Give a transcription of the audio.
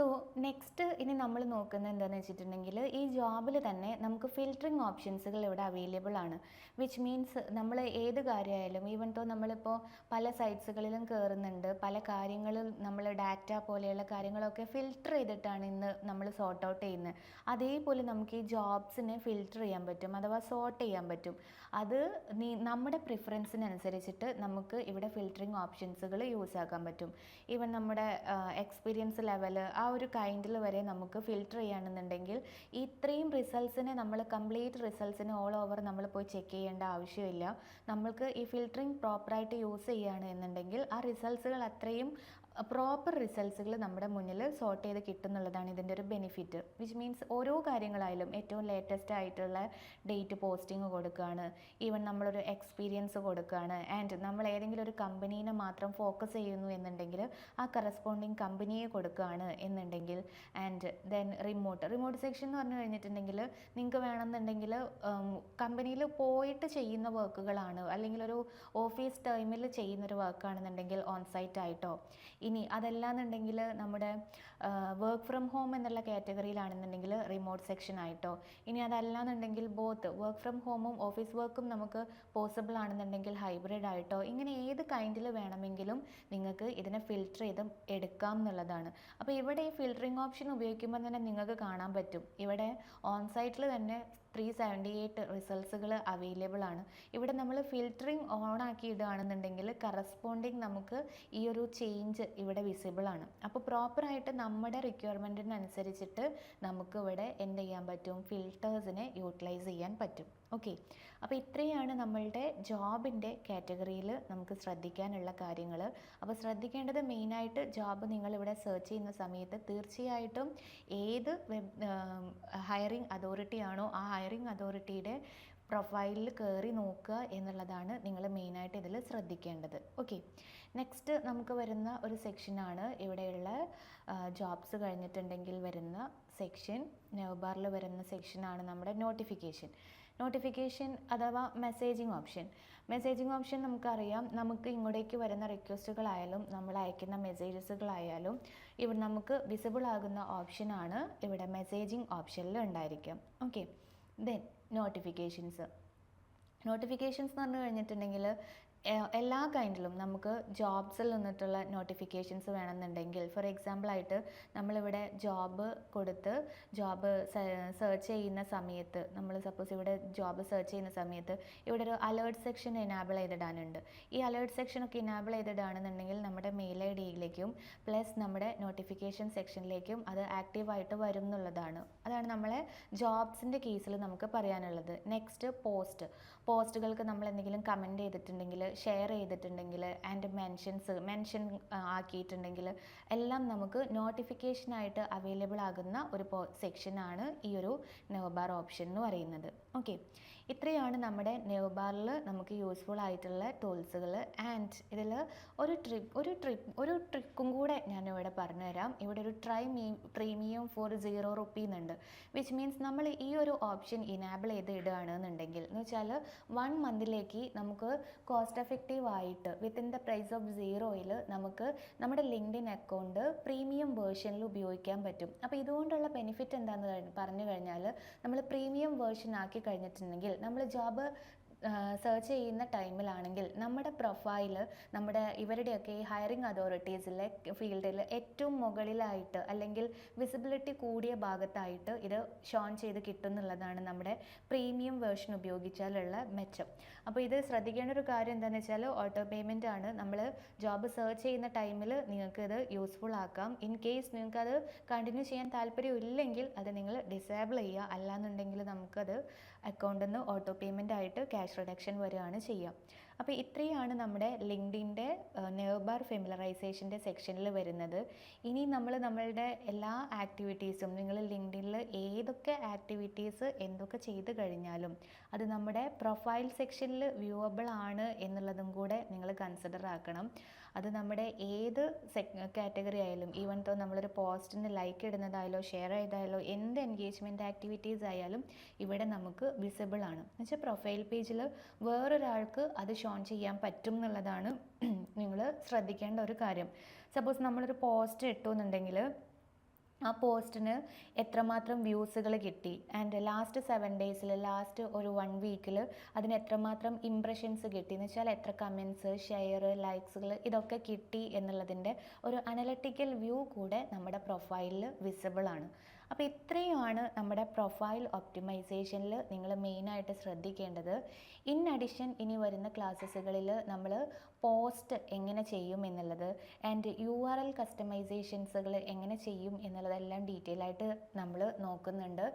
So next ഇനി നമ്മൾ നോക്കുന്നത് എന്താണെന്ന് വെച്ചിട്ടുണ്ടെങ്കിൽ ഈ ജോബിൽ തന്നെ നമുക്ക് ഫിൽറ്ററിങ് ഓപ്ഷൻസുകൾ ഇവിടെ അവൈലബിൾ ആണ്. വിച്ച് മീൻസ് നമ്മൾ ഏത് കാര്യമായാലും ഈവൻ തോ നമ്മളിപ്പോൾ പല സൈറ്റ്സുകളിലും കയറുന്നുണ്ട് പല കാര്യങ്ങളും നമ്മൾ ഡാറ്റ പോലെയുള്ള കാര്യങ്ങളൊക്കെ ഫിൽറ്റർ ചെയ്തിട്ടാണ് ഇന്ന് നമ്മൾ സോർട്ട് ഔട്ട് ചെയ്യുന്നത്. അതേപോലെ നമുക്ക് ഈ ജോബ്സിനെ ഫിൽറ്റർ ചെയ്യാൻ പറ്റും അഥവാ സോർട്ട് ചെയ്യാൻ പറ്റും. അത് നീ നമ്മുടെ പ്രിഫറൻസിനനുസരിച്ചിട്ട് നമുക്ക് ഇവിടെ ഫിൽറ്ററിങ് ഓപ്ഷൻസുകൾ യൂസ് ആക്കാൻ പറ്റും. ഈവൻ നമ്മുടെ എക്സ്പീരിയൻസ് ലെവൽ ആ ഒരു കൈൻഡിൽ വരെ നമുക്ക് ഫിൽറ്റർ ചെയ്യുകയാണെന്നുണ്ടെങ്കിൽ ഇത്രയും റിസൾട്ട്സിനെ നമ്മൾ കംപ്ലീറ്റ് റിസൾട്ട്സിനെ ഓൾ ഓവർ നമ്മൾ പോയി ചെക്ക് ചെയ്യേണ്ട ആവശ്യമില്ല. നമ്മൾക്ക് ഈ ഫിൽറ്ററിങ് പ്രോപ്പറായിട്ട് യൂസ് ചെയ്യുകയാണ് എന്നുണ്ടെങ്കിൽ ആ റിസൾട്ട്സുകൾ അത്രയും പ്രോപ്പർ റിസൾട്ട്സുകൾ നമ്മുടെ മുന്നിൽ സോർട്ട് ചെയ്ത് കിട്ടുന്നുള്ളതാണ് ഇതിന്റെ ഒരു ബെനിഫിറ്റ് വിച്ച് മീൻസ് ഓരോ കാര്യങ്ങളായാലും ഏറ്റവും ലേറ്റസ്റ്റ് ആയിട്ടുള്ള ഡേറ്റ് പോസ്റ്റിംഗ് കൊടുക്കുകയാണ് ഈവൻ നമ്മളൊരു എക്സ്പീരിയൻസ് കൊടുക്കുകയാണ് ആൻഡ് നമ്മൾ ഏതെങ്കിലും ഒരു കമ്പനീനെ മാത്രം ഫോക്കസ് ചെയ്യുന്നു എന്നുണ്ടെങ്കിൽ ആ കറസ്പോണ്ടിങ് കമ്പനിയെ കൊടുക്കുകയാണ് എന്നുണ്ടെങ്കിൽ. And then remote remote section എന്ന് പറഞ്ഞു കഴിഞ്ഞിട്ടുണ്ടെങ്കിൽ നിങ്ങൾക്ക് വേണമെന്നുണ്ടെങ്കിൽ കമ്പനിയിൽ പോയിട്ട് ചെയ്യുന്ന വർക്കുകളാണ് അല്ലെങ്കിൽ ഒരു ഓഫീസ് ടൈമിൽ ചെയ്യുന്നൊരു വർക്കാണെന്നുണ്ടെങ്കിൽ ഓൺ സൈറ്റ് ആയിട്ടോ. ഇനി അതല്ലാന്നുണ്ടെങ്കിൽ നമ്മുടെ വർക്ക് ഫ്രം ഹോം എന്നുള്ള കാറ്റഗറിയിലാണെന്നുണ്ടെങ്കിൽ റിമോട്ട് സെക്ഷൻ ആയിട്ടോ. ഇനി അതല്ലാന്നുണ്ടെങ്കിൽ ബോത്ത് വർക്ക് ഫ്രം ഹോമും ഓഫീസ് വർക്കും നമുക്ക് പോസിബിൾ ആണെന്നുണ്ടെങ്കിൽ ഹൈബ്രിഡ് ആയിട്ടോ. ഇങ്ങനെ ഏത് കൈൻഡിൽ വേണമെങ്കിലും നിങ്ങൾക്ക് ഇതിനെ ഫിൽറ്റർ ചെയ്ത് എടുക്കാം എന്നുള്ളതാണ്. അപ്പോൾ ഇവിടെ ഈ ഫിൽറ്ററിങ് ഓപ്ഷൻ ഉപയോഗിക്കുമ്പോൾ തന്നെ നിങ്ങൾക്ക് കാണാൻ പറ്റും. ഇവിടെ ഓൺ സൈറ്റിൽ തന്നെ ത്രീ സെവന്റി എയ്റ്റ് റിസൾട്ട്സുകൾ അവൈലബിൾ ആണ്. ഇവിടെ നമ്മൾ ഫിൽറ്ററിങ് ഓൺ ആക്കി ഇടുകയാണെന്നുണ്ടെങ്കിൽ കറസ്പോണ്ടിങ് നമുക്ക് ഈ ഒരു ചേഞ്ച് ഇവിടെ വിസിബിൾ ആണ്. അപ്പോൾ പ്രോപ്പറായിട്ട് നമ്മുടെ റിക്വയർമെന്റിനനുസരിച്ചിട്ട് നമുക്ക് ഇവിടെ എന്ത് ചെയ്യാൻ പറ്റും? ഫിൽറ്റേഴ്സിനെ യൂട്ടിലൈസ് ചെയ്യാൻ പറ്റും. ഓക്കെ അപ്പോൾ ഇത്രയാണ് നമ്മളുടെ ജോബിന്റെ കാറ്റഗറിയിൽ നമുക്ക് ശ്രദ്ധിക്കാനുള്ള കാര്യങ്ങൾ അപ്പോൾ ശ്രദ്ധിക്കേണ്ടത് മെയിനായിട്ട് ജോബ് നിങ്ങളിവിടെ സെർച്ച് ചെയ്യുന്ന സമയത്ത് തീർച്ചയായിട്ടും ഏത് വെബ് ഹയറിംഗ് അതോറിറ്റി ആണോ ആ ഹയറിംഗ് അതോറിറ്റിയുടെ പ്രൊഫൈലിൽ കയറി നോക്കുക എന്നുള്ളതാണ് നിങ്ങൾ മെയിനായിട്ട് ഇതിൽ ശ്രദ്ധിക്കേണ്ടത്. ഓക്കെ നെക്സ്റ്റ് നമുക്ക് വരുന്ന ഒരു സെക്ഷനാണ് ഇവിടെയുള്ള ജോബ്സ് കഴിഞ്ഞിട്ടുണ്ടെങ്കിൽ വരുന്ന സെക്ഷൻ നെവ്ബാറിൽ വരുന്ന സെക്ഷനാണ് നമ്മുടെ നോട്ടിഫിക്കേഷൻ നോട്ടിഫിക്കേഷൻ അഥവാ മെസ്സേജിങ് ഓപ്ഷൻ. മെസ്സേജിങ് ഓപ്ഷൻ നമുക്കറിയാം. നമുക്ക് ഇങ്ങോട്ടേക്ക് വരുന്ന റിക്വസ്റ്റുകളായാലും നമ്മൾ അയക്കുന്ന മെസ്സേജസുകളായാലും ഇവിടെ നമുക്ക് വിസിബിൾ ആകുന്ന ഓപ്ഷനാണ് ഇവിടെ മെസ്സേജിങ് ഓപ്ഷനിൽ ഉണ്ടായിരിക്കും. ഓക്കെ ദെൻ നോട്ടിഫിക്കേഷൻസ് നോട്ടിഫിക്കേഷൻസ് എന്ന് പറഞ്ഞു കഴിഞ്ഞിട്ടുണ്ടെങ്കിൽ എല്ലാ കൈൻഡിലും നമുക്ക് ജോബ്സിൽ നിന്നിട്ടുള്ള നോട്ടിഫിക്കേഷൻസ് വേണമെന്നുണ്ടെങ്കിൽ ഫോർ എക്സാമ്പിളായിട്ട് നമ്മളിവിടെ ജോബ് കൊടുത്ത് ജോബ് സെർച്ച് ചെയ്യുന്ന സമയത്ത് നമ്മൾ സപ്പോസ് ഇവിടെ ജോബ് സെർച്ച് ചെയ്യുന്ന സമയത്ത് ഇവിടെ ഒരു അലേർട്ട് സെക്ഷൻ എനാബിൾ ചെയ്തിടാനുണ്ട്. ഈ അലേർട്ട് സെക്ഷൻ ഒക്കെ ഇനാബിൾ ചെയ്തിടാണെന്നുണ്ടെങ്കിൽ നമ്മുടെ ഡിയിലേക്കും പ്ലസ് നമ്മുടെ നോട്ടിഫിക്കേഷൻ സെക്ഷനിലേക്കും അത് ആക്റ്റീവായിട്ട് വരും എന്നുള്ളതാണ് അതാണ് നമ്മളെ ജോബ്സിന്റെ കേസിൽ നമുക്ക് പറയാനുള്ളത്. Next post. പോസ്റ്റുകൾക്ക് നമ്മൾ എന്തെങ്കിലും കമന്റ് ചെയ്തിട്ടുണ്ടെങ്കിൽ ഷെയർ ചെയ്തിട്ടുണ്ടെങ്കിൽ ആൻഡ് മെൻഷൻസ് മെൻഷൻ ആക്കിയിട്ടുണ്ടെങ്കിൽ എല്ലാം നമുക്ക് നോട്ടിഫിക്കേഷനായിട്ട് അവൈലബിൾ ആകുന്ന ഒരു സെക്ഷനാണ് ഈ ഒരു നെവബാർ ഓപ്ഷൻ എന്ന് പറയുന്നത്. ഓക്കെ. ഇത്രയാണ് നമ്മുടെ നെവബാറിൽ നമുക്ക് യൂസ്ഫുൾ ആയിട്ടുള്ള ടൂൾസുകൾ ആൻഡ് ഇതിൽ ഒരു ട്രിപ്പ് ഒരു ട്രിപ്പ് ഒരു ട്രിക്കും കൂടെ ഞാൻ ഇവിടെ പറഞ്ഞുതരാം. ഇവിടെ ഒരു try me premium for zero rupee എന്നുണ്ട് വിച്ച് മീൻസ് നമ്മൾ ഈ ഒരു ഓപ്ഷൻ ഇനാബിൾ ചെയ്ത് ഇടുകയാണെന്നുണ്ടെങ്കിൽ എന്ന് വെച്ചാൽ വൺ മന്തിലേക്ക് നമുക്ക് കോസ്റ്റ് എഫക്റ്റീവ് ആയിട്ട് വിത്തിൻ ദ പ്രൈസ് ഓഫ് സീറോയിൽ നമുക്ക് നമ്മുടെ ലിങ്ക്ഡിൻ അക്കൗണ്ട് പ്രീമിയം വേർഷനിൽ ഉപയോഗിക്കാൻ പറ്റും. അപ്പോൾ ഇതുകൊണ്ടുള്ള ബെനിഫിറ്റ് എന്താണെന്ന് പറഞ്ഞു കഴിഞ്ഞാൽ നമ്മൾ പ്രീമിയം വേർഷൻ ആക്കി കഴിഞ്ഞിട്ടുണ്ടെങ്കിൽ നമ്മൾ ജോബ് സെർച്ച് ചെയ്യുന്ന ടൈമിലാണെങ്കിൽ നമ്മുടെ പ്രൊഫൈൽ നമ്മുടെ ഇവരുടെയൊക്കെ ഈ ഹയറിംഗ് അതോറിറ്റീസിലെ ഫീൽഡിൽ ഏറ്റവും മുകളിലായിട്ട് അല്ലെങ്കിൽ വിസിബിലിറ്റി കൂടിയ ഭാഗത്തായിട്ട് ഇത് ഷോൺ ചെയ്ത് കിട്ടുന്നുള്ളതാണ് നമ്മുടെ പ്രീമിയം വേർഷൻ ഉപയോഗിച്ചാലുള്ള മെച്ചം. അപ്പോൾ ഇത് ശ്രദ്ധിക്കേണ്ട ഒരു കാര്യം എന്താണെന്ന് വെച്ചാൽ ഓട്ടോ പേയ്മെന്റ് ആണ്. നമ്മൾ ജോബ് സെർച്ച് ചെയ്യുന്ന ടൈമിൽ നിങ്ങൾക്ക് ഇത് യൂസ്ഫുൾ ആക്കാം. ഇൻ കേസ് നിങ്ങൾക്ക് അത് കണ്ടിന്യൂ ചെയ്യാൻ താല്പര്യം ഇല്ലെങ്കിൽ അത് നിങ്ങൾ ഡിസേബിൾ ചെയ്യുക. അല്ലാന്നുണ്ടെങ്കിൽ നമുക്കത് അക്കൗണ്ടിൽ നിന്ന് ഓട്ടോ പേയ്മെന്റ് ആയിട്ട് ക്യാഷ് റിഡക്ഷൻ വരികയാണ് ചെയ്യുക. അപ്പോൾ ഇത്രയാണ് നമ്മുടെ ലിങ്ക്ഡിന്റെ നെർബാർ ഫെമിലറൈസേഷന്റെ സെക്ഷനിൽ വരുന്നത്. ഇനി നമ്മൾ നമ്മളുടെ എല്ലാ ആക്ടിവിറ്റീസും നിങ്ങൾ ലിങ്ക്ഡിനിൽ ഏതൊക്കെ ആക്ടിവിറ്റീസ് എന്തൊക്കെ ചെയ്ത് കഴിഞ്ഞാലും അത് നമ്മുടെ പ്രൊഫൈൽ സെക്ഷനിൽ വ്യൂവബിൾ ആണ് എന്നുള്ളതും കൂടെ നിങ്ങൾ കൺസിഡർ ആക്കണം. അത് നമ്മുടെ ഏത് കാറ്റഗറി ആയാലും ഈവൻ തോ നമ്മളൊരു പോസ്റ്റിന് ലൈക്ക് ഇടുന്നതായാലോ ഷെയർ ചെയ്തായാലോ എന്ത് എൻഗേജ്മെന്റ് ആക്ടിവിറ്റീസ് ആയാലും ഇവിടെ നമുക്ക് വിസിബിൾ ആണ്. എന്നുവെച്ചാൽ പ്രൊഫൈൽ പേജിൽ വേറൊരാൾക്ക് അത് ഷോൺ ചെയ്യാൻ പറ്റും എന്നുള്ളതാണ് നിങ്ങൾ ശ്രദ്ധിക്കേണ്ട ഒരു കാര്യം. സപ്പോസ് നമ്മളൊരു പോസ്റ്റ് ഇട്ടു എന്നുണ്ടെങ്കിൽ ആ പോസ്റ്റിന് എത്രമാത്രം വ്യൂസുകൾ കിട്ടി? ആൻഡ് ലാസ്റ്റ് സെവൻ ഡേയ്സിൽ ലാസ്റ്റ് ഒരു വൺ വീക്കിൽ അതിന് എത്രമാത്രം ഇംപ്രഷൻസ് കിട്ടി? എന്ന് വെച്ചാൽ എത്ര കമൻസ് ഷെയർ ലൈക്സുകൾ ഇതൊക്കെ കിട്ടി എന്നുള്ളതിന്റെ ഒരു അനലറ്റിക്കൽ വ്യൂ കൂടെ നമ്മുടെ പ്രൊഫൈലിൽ വിസിബിൾ ആണ്. അപ്പോൾ ഇത്രയുമാണ് നമ്മുടെ പ്രൊഫൈൽ ഒപ്റ്റിമൈസേഷനിൽ നിങ്ങൾ മെയിനായിട്ട് ശ്രദ്ധിക്കേണ്ടത്. ഇൻ അഡീഷൻ ഇനി വരുന്ന ക്ലാസ്സസുകളിൽ നമ്മൾ പോസ്റ്റ് എങ്ങനെ ചെയ്യും എന്നുള്ളത് ആൻഡ് യു ആർ എൽ കസ്റ്റമൈസേഷൻസുകൾ എങ്ങനെ ചെയ്യും എന്നുള്ളതെല്ലാം ഡീറ്റെയിൽ ആയിട്ട് നമ്മൾ നോക്കുന്നുണ്ട്.